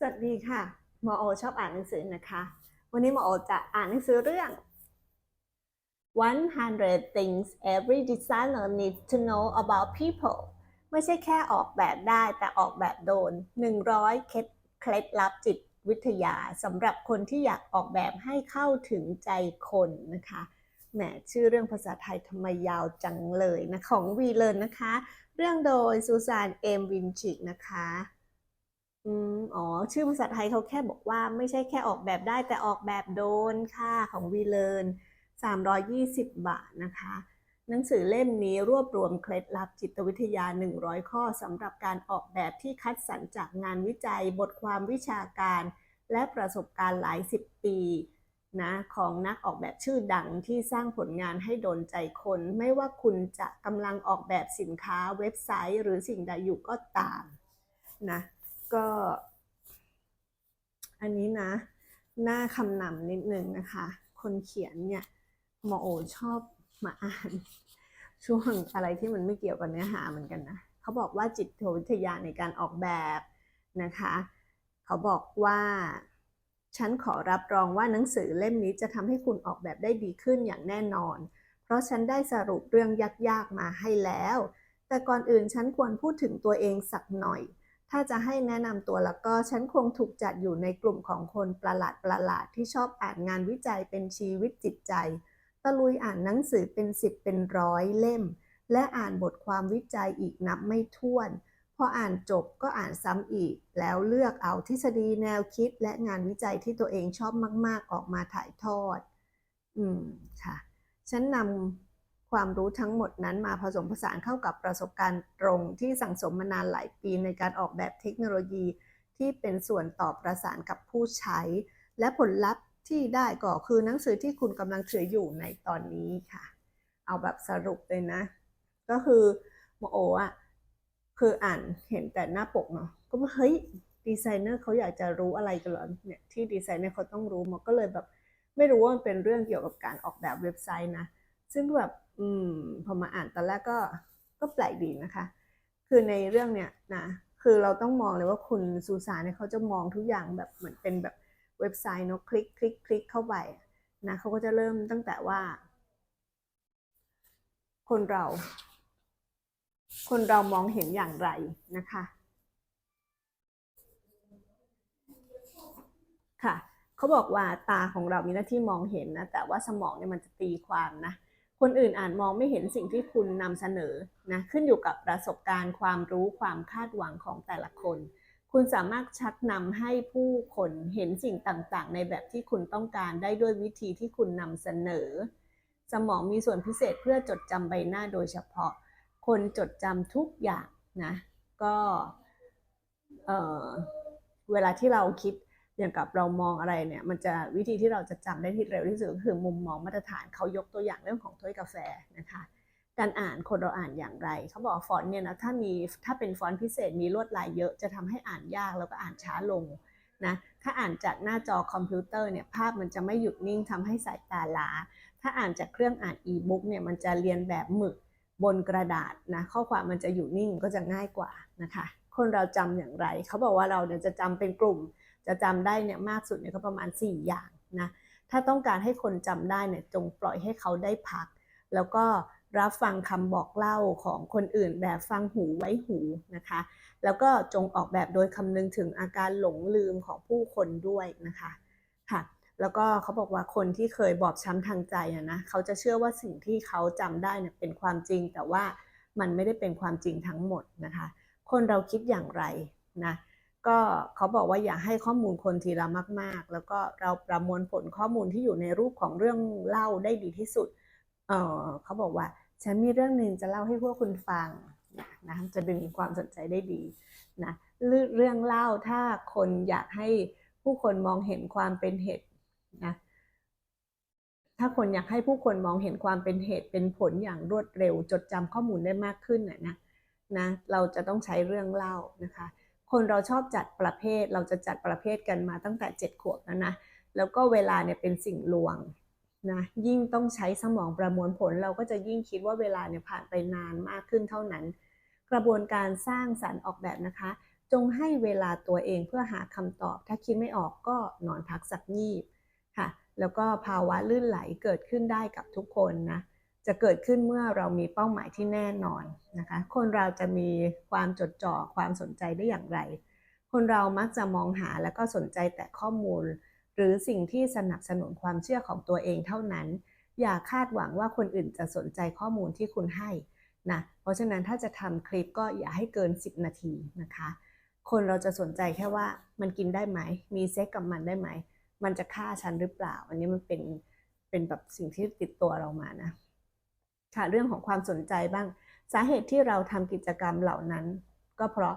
สวัสดีค่ะหมอโอชอบอ่านหนังสือนะคะ วันนี้หมอโอจะอ่านหนังสือเรื่อง 100 things every designer needs to know about people ไม่ใช่แค่ออกแบบได้แต่ออกแบบโดน 100 เคล็ดเคล็ดลับจิตวิทยาสำหรับคนที่อยากออกแบบให้เข้าถึงใจคนนะคะแหมชื่อเรื่องภาษาไทยทำไมยาวจังเลยนะ ของวีเลนนะคะ เรื่องโดยซูซานเอมวินชิกนะคะ อืมอ๋อ ชื่อภาษาไทยเขาแค่บอกว่าไม่ใช่แค่ออกแบบได้แต่ออกแบบโดนค่ะของวีเลน320 บาทนะคะ หนังสือเล่มนี้รวบรวมเคล็ดลับจิตวิทยา 100 ข้อสำหรับการออกแบบที่คัดสรรจากงานวิจัย บทความวิชาการ และประสบการณ์หลายสิบปีนะของนักออกแบบชื่อดังที่สร้างผลงานให้โดนใจคน ไม่ว่าคุณจะกำลังออกแบบสินค้าเว็บไซต์ หรือสิ่งใดอยู่ก็ตามนะ ก็ อันนี้นะ หน้าคำนำนิดนึงนะคะ คนเขียนเนี่ยหมอโอชอบมาอ่าน ช่วงอะไรที่มันไม่เกี่ยวกับเนื้อหาเหมือนกันนะเขาบอกว่าจิตวิทยาในการออกแบบนะคะ เขาบอกว่าฉันขอรับรองว่าหนังสือเล่มนี้จะทำให้คุณออกแบบได้ดีขึ้นอย่างแน่นอน เพราะฉันได้สรุปเรื่องยากๆมาให้แล้ว แต่ก่อนอื่นฉันควรพูดถึงตัวเองสักหน่อย ถ้าจะให้แนะนำตัวแล้วก็ฉันคงถูกจัดอยู่ในกลุ่มของคนประหลาดประหลาดๆที่ชอบอ่านงานวิจัยเป็นชีวิตจิตใจ ตะลุยอ่านหนังสือเป็นสิบเป็นร้อยเล่ม และอ่านบทความวิจัยอีกนับไม่ถ้วน พออ่านจบก็อ่านซ้ำอีก แล้วเลือกเอาทฤษฎีแนวคิดและงานวิจัยที่ตัวเองชอบมาก ๆ ออกมาถ่ายทอด อืมค่ะ ฉันนำ ความรู้ทั้งหมดนั้นมาผสมผสานเข้ากับประสบการณ์ตรงที่สั่งสมมานานหลายปีในการออกแบบเทคโนโลยี ที่เป็นส่วนต่อประสานกับผู้ใช้ และผลลัพธ์ที่ได้ก็คือหนังสือที่คุณกำลังถืออยู่ในตอนนี้ค่ะ เอาแบบสรุปเลยนะ ก็คือหมอโออะคืออ่านเห็นแต่หน้าปกเนาะก็ว่าเฮ้ยดีไซเนอร์เขาอยากจะรู้อะไรกันหรอเนี่ยที่ดีไซเนอร์เขาต้องรู้หมอก็เลยแบบ ไม่รู้ว่ามันเป็นเรื่องเกี่ยวกับการออกแบบเว็บไซต์นะ ซึ่งแบบ อืมพอมาอ่านตอนแรกก็ก็แปลกดีนะคะ คือในเรื่องเนี้ยนะคือเราต้องมองเลยว่าคุณซูซานเนี่ยเขาจะมองทุกอย่างแบบเหมือนเป็นแบบเว็บไซต์เนาะคลิกคลิกคลิกเข้าไปนะเขาก็จะเริ่มตั้งแต่ว่า คนเรา คนเรามองเห็นอย่างไรนะคะ ค่ะเขาบอกว่าตาของเรามีหน้าที่มองเห็นนะแต่ว่าสมองเนี่ยมันจะตีความนะ คนอื่นอ่านมองไม่เห็นสิ่งที่คุณนำเสนอนะขึ้นอยู่กับประสบการณ์ความรู้ความคาดหวังของแต่ละคน คุณสามารถชักนำให้ผู้คนเห็นสิ่งต่างๆ ในแบบที่คุณต้องการได้ด้วยวิธีที่คุณนำเสนอ สมองมีส่วนพิเศษเพื่อจดจำใบหน้าโดยเฉพาะ คนจดจำทุกอย่างนะก็เออเวลาที่เราคิด อย่างกับเรามองอะไรเนี่ยมันจะวิธีที่เราจะจำได้ที่เร็วที่สุดก็คือมุมมองมาตรฐานเขายกตัวอย่างเรื่องของถ้วยกาแฟนะคะการอ่านคนเราอ่านอย่างไรเขาบอกฟอนต์เนี่ยนะถ้ามีถ้าเป็นฟอนต์พิเศษมีลวดลายเยอะจะทำให้อ่านยากแล้วก็อ่านช้าลงนะถ้าอ่านจากหน้าจอคอมพิวเตอร์เนี่ยภาพมันจะไม่หยุดนิ่งทำให้สายตาล้า ถ้าอ่านจากเครื่องอ่านอีบุ๊กเนี่ยมันจะเรียนแบบหมึกบนกระดาษนะข้อความมันจะอยู่นิ่งก็จะง่ายกว่านะคะคนเราจำอย่างไรเขาบอกว่าเราเนี่ยจะจำเป็นกลุ่ม จะจำได้เนี่ยมากสุดเนี่ยก็ประมาณ 4 อย่างนะถ้าต้องการให้คนจำได้เนี่ยจงปล่อยให้เขาได้พัก แล้วก็รับฟังคำบอกเล่าของคนอื่นแบบฟังหูไว้หูนะคะ แล้วก็จงออกแบบโดยคำนึงถึงอาการหลงลืมของผู้คนด้วยนะคะค่ะแล้วก็เขาบอกว่าคนที่เคยบอบช้ำทางใจอะนะเขาจะเชื่อว่าสิ่งที่เขาจำได้เนี่ยเป็นความจริง แต่ว่ามันไม่ได้เป็นความจริงทั้งหมดนะคะ คนเราคิดอย่างไรนะ ก็เขาบอกว่าอย่าให้ข้อมูลคนทีละมาก ๆ แล้วก็เราประมวลผลข้อมูลที่อยู่ในรูปของเรื่องเล่าได้ดีที่สุดเออเขาบอกว่าฉันมีเรื่องหนึ่งจะเล่าให้พวกคุณฟังนะจะดึงความสนใจได้ดีนะเรื่องเล่าถ้าคนอยากให้ผู้คนมองเห็นความเป็นเหตุนะถ้าคนอยากให้ผู้คนมองเห็นความเป็นเหตุเป็นผลอย่างรวดเร็ว จดจำข้อมูลได้มากขึ้นนะนะนะเราจะต้องใช้เรื่องเล่านะคะ คนเราชอบจัดประเภทเราจะจัดประเภทกันมาตั้งแต่เจ็ดขวบแล้วนะ แล้วก็เวลาเนี่ยเป็นสิ่งลวงนะยิ่งต้องใช้สมองประมวลผล เราก็จะยิ่งคิดว่าเวลาเนี่ยผ่านไปนานมากขึ้นเท่านั้น กระบวนการสร้างสรรค์ออกแบบนะคะ จงให้เวลาตัวเองเพื่อหาคำตอบ ถ้าคิดไม่ออกก็นอนพักสักงีบค่ะ แล้วก็ภาวะลื่นไหลเกิดขึ้นได้กับทุกคนนะ จะเกิดขึ้นเมื่อเรามีเป้าหมายที่แน่นอนนะคะ คนเราจะมีความจดจ่อความสนใจได้อย่างไร คนเรามักจะมองหาแล้วก็สนใจแต่ข้อมูล หรือสิ่งที่สนับสนุนความเชื่อของตัวเองเท่านั้น อย่าคาดหวังว่าคนอื่นจะสนใจข้อมูลที่คุณให้นะ เพราะฉะนั้นถ้าจะทำคลิปก็อย่าให้เกิน 10 นาทีนะคะ คนเราจะสนใจแค่ว่ามันกินได้ไหม มีเซ็กกับมันได้ไหม มันจะฆ่าฉันหรือเปล่า อันนี้มันเป็นเป็นแบบสิ่งที่ติดตัวเรามานะ ค่ะเรื่องของความสนใจบ้าง สาเหตุที่เราทำกิจกรรมเหล่านั้น ก็เพราะ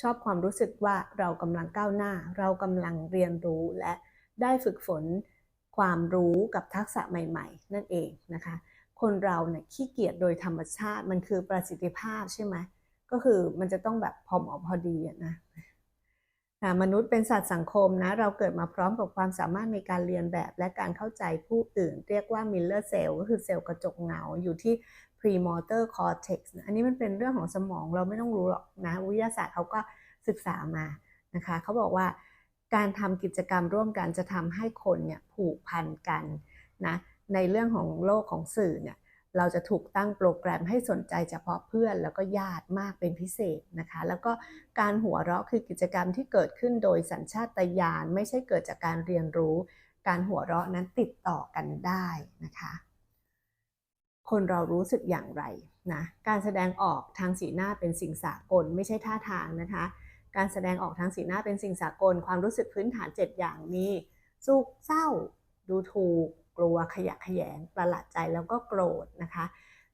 ชอบความรู้สึกว่าเรากำลังก้าวหน้า เรากำลังเรียนรู้และได้ฝึกฝนความรู้กับทักษะใหม่ ๆ นั่นเองนะคะ คนเราเนี่ยขี้เกียจโดยธรรมชาติมันคือประสิทธิภาพใช่ไหมก็คือมันจะต้องแบบพอเหมาะพอดีอะนะ มนุษย์เป็นสัตว์สังคมนะเราเกิดมาพร้อมกับความสามารถในการเรียนแบบและการเข้าใจผู้อื่น เรียกว่า Miller Cell ก็คือเซลล์กระจกเงาอยู่ที่ premotor cortex อันนี้มันเป็นเรื่องของสมองเราไม่ต้องรู้หรอกนะ วิทยาศาสตร์เขาก็ศึกษามานะคะเขาบอกว่าการทำกิจกรรมร่วมกันจะทำให้คนเนี่ยผูกพันกันนะในเรื่องของโลกของสื่อเนี่ย เราจะถูกตั้งโปรแกรมให้สนใจเฉพาะเพื่อน แล้วก็ญาติมากเป็นพิเศษนะคะ แล้วก็การหัวเราะคือกิจกรรมที่เกิดขึ้นโดยสัญชาตญาณไม่ใช่เกิดจากการเรียนรู้ การหัวเราะนั้นติดต่อกันได้นะคะ คนเรารู้สึกอย่างไรนะการแสดงออกทางสีหน้าเป็นสิ่งสากล ไม่ใช่ท่าทางนะคะ การแสดงออกทางสีหน้าเป็นสิ่งสากล ความรู้สึกพื้นฐาน 7 อย่างมีสุขเศร้า ดูถูก กลัวขยะแขยงประหลาดใจแล้วก็โกรธนะคะ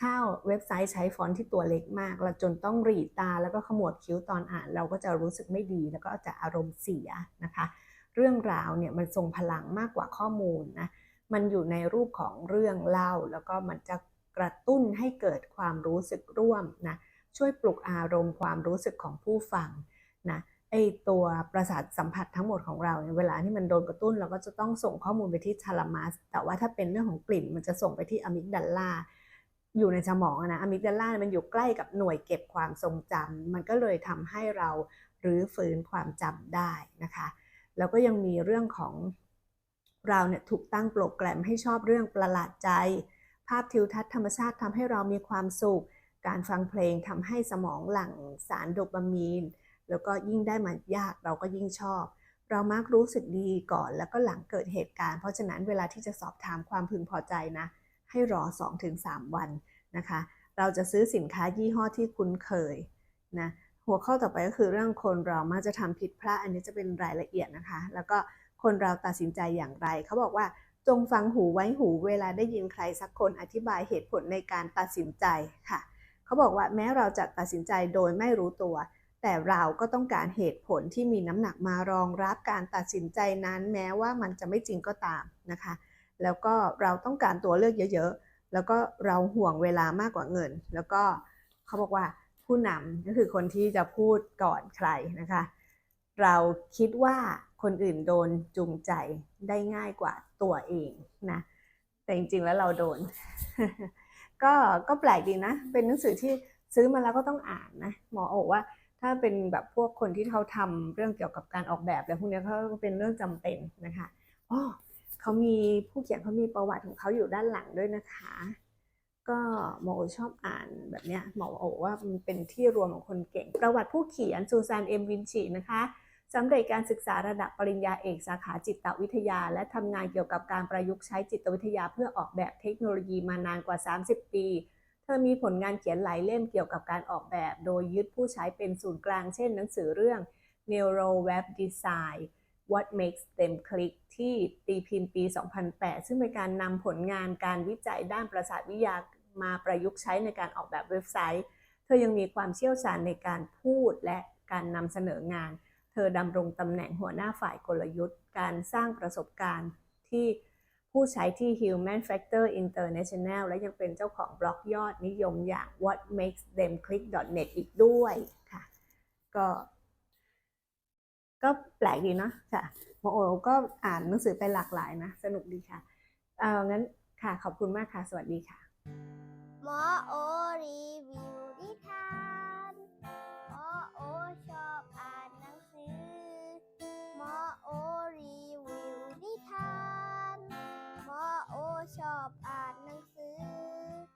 ถ้าเว็บไซต์ใช้ฟอนต์ที่ตัวเล็กมาก เราจนต้องรีดตาแล้วก็ขมวดคิ้วตอนอ่าน เราก็จะรู้สึกไม่ดี แล้วก็จะอารมณ์เสียนะคะ เรื่องราวเนี่ยมันทรงพลังมากกว่าข้อมูลนะมันอยู่ในรูปของเรื่องเล่า แล้วก็มันจะกระตุ้นให้เกิดความรู้สึกร่วมนะช่วยปลุกอารมณ์ความรู้สึกของผู้ฟังนะ ไอตัวประสาทสัมผัสทั้งหมดของเราเนี่ยเวลาที่มันโดนกระตุ้น เราก็จะต้องส่งข้อมูลไปที่ทาลามัส แต่ว่าถ้าเป็นเรื่องของกลิ่นมันจะส่งไปที่อะมิกดัลลาอยู่ในสมองอะนะอะมิกดัลลามันอยู่ใกล้กับหน่วยเก็บความทรงจำมันก็เลยทำให้เรารื้อฟื้นความจำได้นะคะ แล้วก็ยังมีเรื่องของเราเนี่ยถูกตั้งโปรแกรมให้ชอบเรื่องประหลาดใจ ภาพทิวทัศน์ธรรมชาติทำให้เรามีความสุข การฟังเพลงทำให้สมองหลั่งสารโดปามีน แล้วก็ยิ่งได้มายากเราก็ยิ่งชอบ เรามักรู้สึกดีก่อนแล้วก็หลังเกิดเหตุการณ์ เพราะฉะนั้นเวลาที่จะสอบถามความพึงพอใจนะ ให้รอ 2-3 วันนะคะ เราจะซื้อสินค้ายี่ห้อที่คุ้นเคยนะหัวข้อต่อไปก็คือเรื่องคนเรามักจะทำผิดพลาดอันนี้จะเป็นรายละเอียดนะคะ แล้วก็คนเราตัดสินใจอย่างไร เขาบอกว่าจงฟังหูไว้หูเวลาได้ยินใครสักคนอธิบายเหตุผลในการตัดสินใจค่ะ เขาบอกว่าแม้เราจะตัดสินใจโดยไม่รู้ตัว แต่เราก็ต้องการเหตุผลที่มีน้ำหนักมารองรับการตัดสินใจนั้น แม้ว่ามันจะไม่จริงก็ตามนะคะ แล้วก็เราต้องการตัวเลือกเยอะๆ แล้วก็เราห่วงเวลามากกว่าเงิน แล้วก็เขาบอกว่าผู้นำก็คือคนที่จะพูดก่อนใครนะคะ เราคิดว่าคนอื่นโดนจูงใจได้ง่ายกว่าตัวเองนะ แต่จริงๆแล้วเราโดน ก็ก็แปลกดีนะ เป็นหนังสือที่ซื้อมาแล้วก็ต้องอ่านนะ หมอบอกว่า ถ้าเป็นแบบพวกคนที่เขาทำเรื่องเกี่ยวกับการออกแบบแล้วพวกนี้เขาก็เป็นเรื่องจำเป็นนะคะอ๋อเขามีผู้เขียนเขามีประวัติของเขาอยู่ด้านหลังด้วยนะคะ ก็หมอโอชอบอ่านแบบเนี้ยหมอโอว่ามันเป็นที่รวมของคนเก่ง ประวัติผู้เขียนซูซานเอ็มวินชีนะคะสำเร็จการศึกษาระดับปริญญาเอกสาขาจิตวิทยา และทำงานเกี่ยวกับการประยุกต์ใช้จิตวิทยาเพื่อออกแบบเทคโนโลยีมานานกว่า 30 ปี เธอมีผลงานเขียนหลายเล่มเกี่ยวกับการออกแบบ โดยยึดผู้ใช้เป็นศูนย์กลางเช่นหนังสือเรื่อง Neuro Web Design What Makes Them Click ที่ตีพิมพ์ปี 2008 ซึ่งเป็นการนำผลงานการวิจัยด้านประสาทวิทยามาประยุกต์ใช้ในการออกแบบเว็บไซต์ เธอยังมีความเชี่ยวชาญในการพูดและการนำเสนองาน เธอดำรงตำแหน่งหัวหน้าฝ่ายกลยุทธ์ การสร้างประสบการณ์ที่ ผู้ใช้ที่ Human Factor International และยังเป็นเจ้าของบล็อกยอดนิยมอย่าง What Makes Them Click .net อีกด้วยค่ะ ก็ ก็แปลกดีเนาะค่ะหมอโอก็อ่านหนังสือไปหลากหลายนะ สนุกดีค่ะ เอางั้นค่ะ ขอบคุณมากค่ะ สวัสดีค่ะหมอโอรีวิวนิทานหมอโอชอบอ่านหนังสือหมอโอรี ชอบอ่านหนังสือ